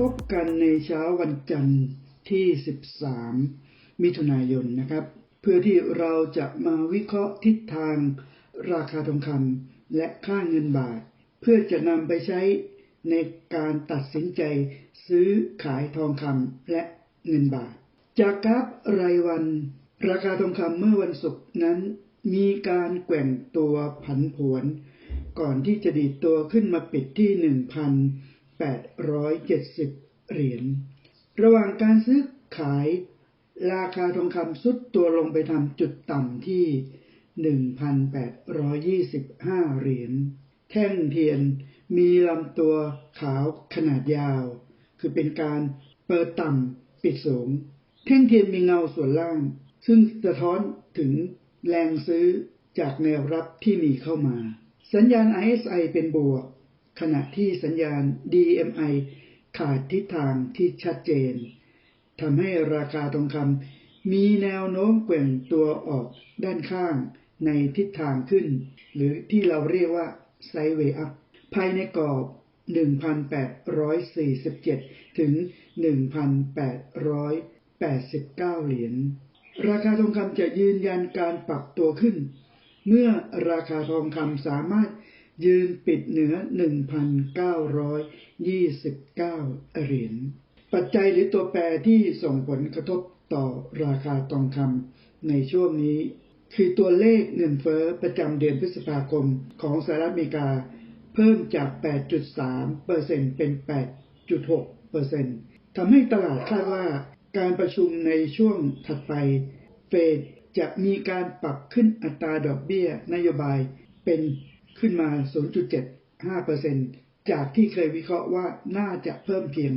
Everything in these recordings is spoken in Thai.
พบกันในเช้าวันจันทร์ที่ 13 มิถุนายนนะครับ เพื่อที่เราจะมาวิเคราะห์ทิศทางราคาทองคำและค่าเงินบาท เพื่อจะนำไปใช้ในการตัดสินใจซื้อขายทองคำและเงินบาท จากกราฟรายวัน ราคาทองคำเมื่อวันศุกร์นั้น มีการแกว่งตัวผันผวน ก่อนที่จะดีดตัวขึ้นมาปิดที่1,000 870 เหรียญ ระหว่างการซื้อขาย ราคาทองคำสุดตัวลงไปทำจุดต่ำที่ 1,825 เหรียญ แท่งเทียนมีลำตัวขาวขนาดยาว คือเป็นการเปิดต่ำปิดสูง แท่งเทียนมีเงาส่วนล่าง ซึ่งสะท้อนถึงแรงซื้อจากแนวรับที่มีเข้ามา สัญญาณ RSI เป็นบวก ขณะที่สัญญาณ DMI ขาดทิศทางที่ชัดเจนทำให้ราคาทองคำมีแนวโน้มแกว่งตัวออกด้านข้างในทิศทางขึ้น หรือที่เราเรียกว่าไซเวอัพภายในกรอบ 1,847 ถึง 1,889 เหรียญ ราคาทองคำจะยืนยันการปรับตัวขึ้น เมื่อราคาทองคำสามารถ ยืนปิดเหนือ 1,929 เหรียญ ปัจจัยหรือตัวแปรที่ส่งผลกระทบต่อราคาทองคำในช่วงนี้ คือตัวเลขเงินเฟ้อประจำเดือนพฤษภาคมของสหรัฐอเมริกา เพิ่มจาก 8.3%เซ็นเป็น 8.6%ทำให้ตลาดคาดว่าการประชุมในช่วงถัดไป เฟดจะมีการปรับขึ้นอัตราดอกเบี้ยนโยบายเป็น ขึ้นมา 0.75%จากที่เคยวิเคราะห์ว่าน่าจะเพิ่มเพียง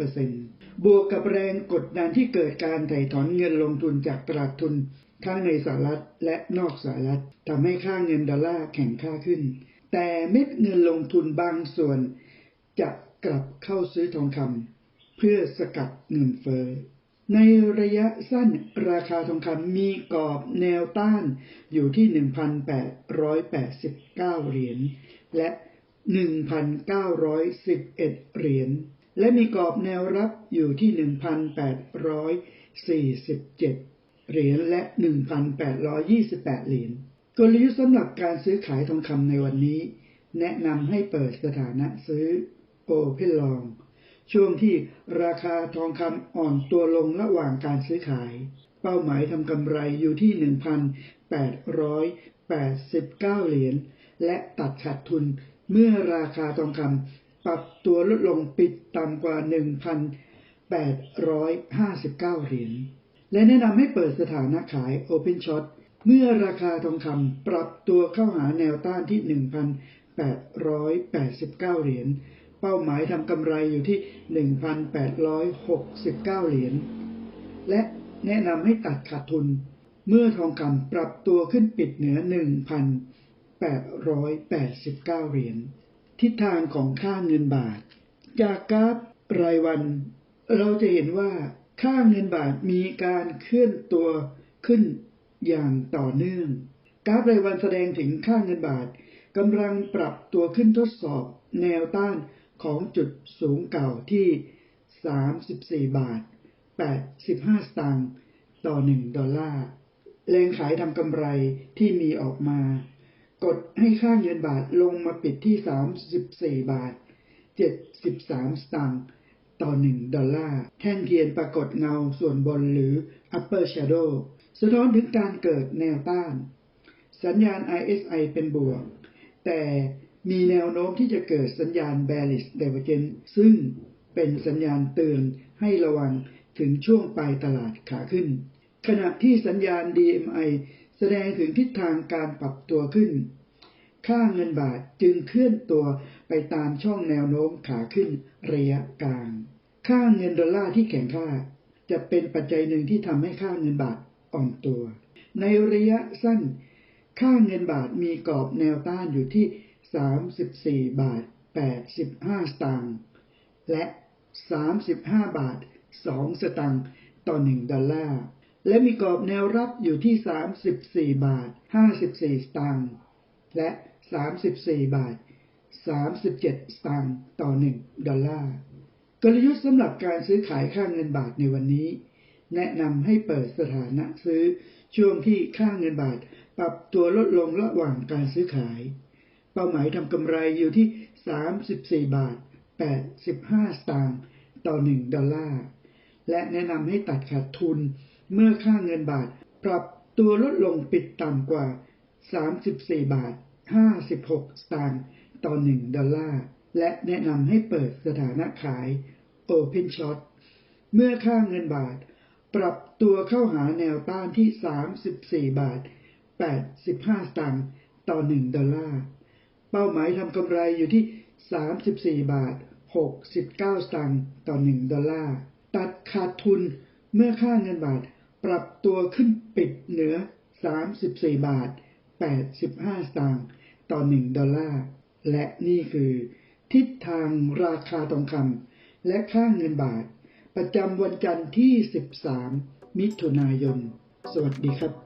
0.5%บวกกับแรงกดดันที่เกิดการไถ่ถอนเงินลงทุนจากตลาดทุนทั้งในสหรัฐและนอกสหรัฐทำให้ค่าเงินดอลลาร์แข็งค่าขึ้น แต่เม็ดเงินลงทุนบางส่วนจะกลับเข้าซื้อทองคำเพื่อสกัดเงินเฟ้อ ในระยะสั้นราคาทองคำมีกรอบแนวต้านอยู่ที่ 1,889 เหรียญและ 1,911 เหรียญและมีกรอบแนวรับอยู่ที่ 1,847 เหรียญและ 1,828 เหรียญกลยุทธ์สำหรับการซื้อขายทองคำในวันนี้ แนะนำให้เปิดสถานะซื้อ Open Long ช่วงที่ราคาทองคำอ่อนตัวลงระหว่างการซื้อขาย เป้าหมายทำกำไรอยู่ที่ 1,889 เหรียญ และตัดขาดทุนเมื่อราคาทองคำปรับตัวลดลงปิดต่ำกว่า 1,859 เหรียญ และแนะนำให้เปิดสถานะขาย Open Short เมื่อราคาทองคำปรับตัวเข้าหาแนวต้านที่ 1,889 เหรียญ ป้าหมายทำกำไรอยู่ที่ 1,869 เหรียญ และแนะนำให้ตัดขาดทุน เมื่อทองคำปรับตัวขึ้นปิดเหนือ 1,889 เหรียญ ทิศทางของค่าเงินบาท จากกราฟรายวัน เราจะเห็นว่าค่าเงินบาทมีการเคลื่อนตัวขึ้นอย่างต่อเนื่อง กราฟรายวันแสดงถึงค่าเงินบาทกำลังปรับตัวขึ้นทดสอบแนวต้าน ของจุดสูงเก่าที่ 34 บาท 85 สตางค์ต่อ 1 ดอลลาร์แรงขายทำกำไรที่มีออกมา กดให้ค่าเงินบาทลงมาปิดที่ 34 บาท 73 สตางค์ต่อ 1 ดอลลาร์แท่งเทียนปรากฏเงาส่วนบนหรือ upper shadow สะท้อนถึงการเกิดแนวต้าน สัญญาณ RSI เป็นบวก แต่ มีแนวโน้มที่จะเกิดสัญญาณ bearish divergence ซึ่งเป็นสัญญาณเตือนให้ระวังถึงช่วงปลายตลาดขาขึ้น ขณะที่สัญญาณ DMI แสดงถึงทิศทางการปรับตัวขึ้น ค่าเงินบาทจึงเคลื่อนตัวไปตามช่องแนวโน้มขาขึ้นระยะกลาง ค่าเงินดอลลาร์ที่แข็งค่า จะเป็นปัจจัยหนึ่งที่ทำให้ค่าเงินบาทอ่อนตัว ในระยะสั้น ค่าเงินบาทมีกรอบแนวต้านอยู่ที่ 34บาท85สตางค์และ35บาท2สตางค์ต่อ1ดอลลาร์และมีกรอบแนวรับอยู่ที่34บาท54สตางค์และ34บาท37สตางค์ต่อ1ดอลลาร์กลยุทธ์สำหรับการซื้อขายค่าเงินบาทในวันนี้ แนะนำให้เปิดสถานะซื้อช่วงที่ค่าเงินบาทปรับตัวลดลงระหว่างการซื้อขาย เป้าหมายทำกำไรอยู่ที่ 34 บาท 85 สตางค์ต่อ 1 ดอลลาร์ และแนะนำให้ตัดขาดทุนเมื่อค่าเงินบาท ปรับตัวลดลงปิดต่ำกว่า 34 บาท 56 สตางค์ต่อ 1 ดอลลาร์ และแนะนำให้เปิดสถานะขาย Open Short เมื่อค่าเงินบาท ปรับตัวเข้าหาแนวต้านที่ 34 บาท 85 สตางค์ต่อ 1 ดอลลาร์ เป้าหมายทำกำไรอยู่ที่ 34 บาท 69 สตางค์ต่อ 1 ดอลลาร์ ตัดขาดทุนเมื่อค่าเงินบาทปรับตัวขึ้นปิดเหนือ 34 บาท 85 สตางค์ต่อ 1 ดอลลาร์ และนี่คือ ทิศทางราคาทองคำและค่าเงินบาท ประจำวันจันทร์ที่ 13 มิถุนายน สวัสดีครับ